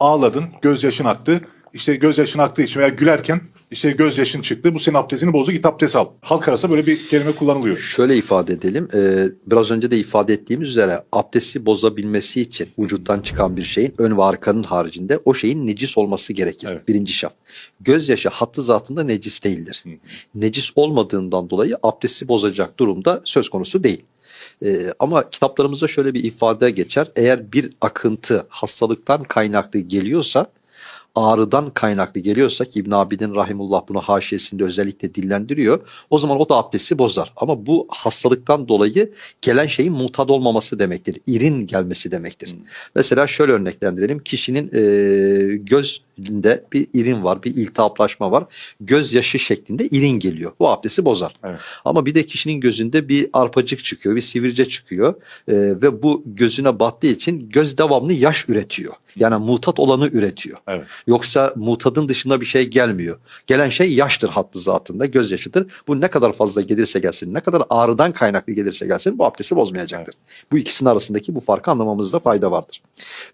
Ağladın, gözyaşın aktı. İşte gözyaşın aktığı için veya gülerken işte gözyaşın çıktı. Bu senin abdestini bozdu git abdest al. Halk arasında böyle bir kelime kullanılıyor. Şöyle ifade edelim. e, biraz önce de ifade ettiğimiz üzere abdesti bozabilmesi için vücuttan çıkan bir şeyin ön ve arkanın haricinde o şeyin necis olması gerekir. Evet. Birinci şart. Gözyaşı hattı zatında necis değildir. Necis olmadığından dolayı abdesti bozacak durumda söz konusu değil. E, ama kitaplarımızda şöyle bir ifade geçer. Eğer bir akıntı hastalıktan kaynaklı geliyorsa ağrıdan kaynaklı geliyorsa ki İbn Abidin Rahimullah bunu haşiyesinde özellikle dillendiriyor. O zaman o da abdesti bozar. Ama bu hastalıktan dolayı gelen şeyin mutat olmaması demektir. İrin gelmesi demektir. Mesela şöyle örneklendirelim. Kişinin e, gözünde bir irin var, bir iltihaplaşma var. Gözyaşı şeklinde irin geliyor. Bu abdesti bozar. Evet. Ama bir de kişinin gözünde bir arpacık çıkıyor, bir sivilce çıkıyor e, ve bu gözüne battığı için göz devamlı yaş üretiyor. Yani mutat olanı üretiyor. Evet. Yoksa mutadın dışında bir şey gelmiyor. Gelen şey yaştır hattı zatında, gözyaşıdır. Bu ne kadar fazla gelirse gelsin, ne kadar ağrıdan kaynaklı gelirse gelsin bu abdesti bozmayacaktır. Bu ikisinin arasındaki bu farkı anlamamızda fayda vardır.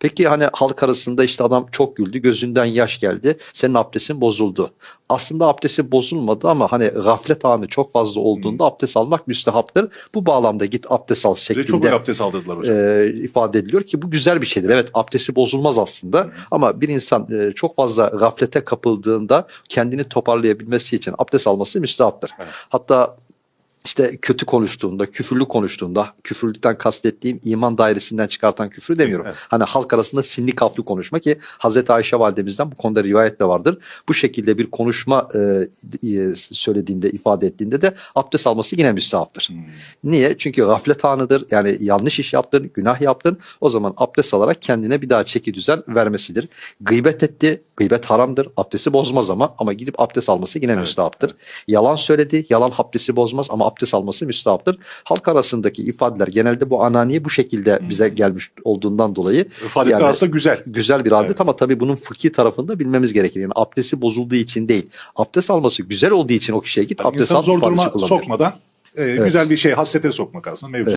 Peki hani halk arasında işte adam çok güldü, gözünden yaş geldi, senin abdestin bozuldu. Aslında abdesti bozulmadı ama hani gaflet anı çok fazla olduğunda abdest almak müstehaptır. Bu bağlamda git abdest al çok şeklinde iyi abdest aldırdılar hocam. e, ifade ediliyor ki bu güzel bir şeydir. Evet abdesti bozulmaz aslında ama bir insan e, çok fazla gaflete kapıldığında kendini toparlayabilmesi için abdest alması müstahaptır. Evet. Hatta işte kötü konuştuğunda, küfürlü konuştuğunda, küfürlükten kastettiğim iman dairesinden çıkartan küfrü demiyorum. Evet. Hani halk arasında sinli kaflı konuşma ki Hazreti Ayşe validemizden bu konuda rivayet de vardır. Bu şekilde bir konuşma e, e, söylediğinde, ifade ettiğinde de abdest alması yine müstahaptır. Hmm. Niye? Çünkü gaflet anıdır. Yani yanlış iş yaptın, günah yaptın. O zaman abdest alarak kendine bir daha çeki düzen vermesidir. Gıybet etti. Gıybet haramdır. Abdesti bozmaz ama ama gidip abdest alması yine Evet, müstahaptır. Yalan söyledi. Yalan abdesti bozmaz ama abdest alması müstahaptır. Halk arasındaki ifadeler genelde bu ananiye bu şekilde bize gelmiş olduğundan dolayı İfadeler yani- aslında güzel. güzel bir adet Evet. ama tabii bunun fıkhi tarafında bilmemiz gerekir. Yani abdesti bozulduğu için değil. Abdest alması güzel olduğu için o kişiye git Yani abdest al zor duruma sokmadan e, güzel bir şey hasrete sokmak aslında mevzu.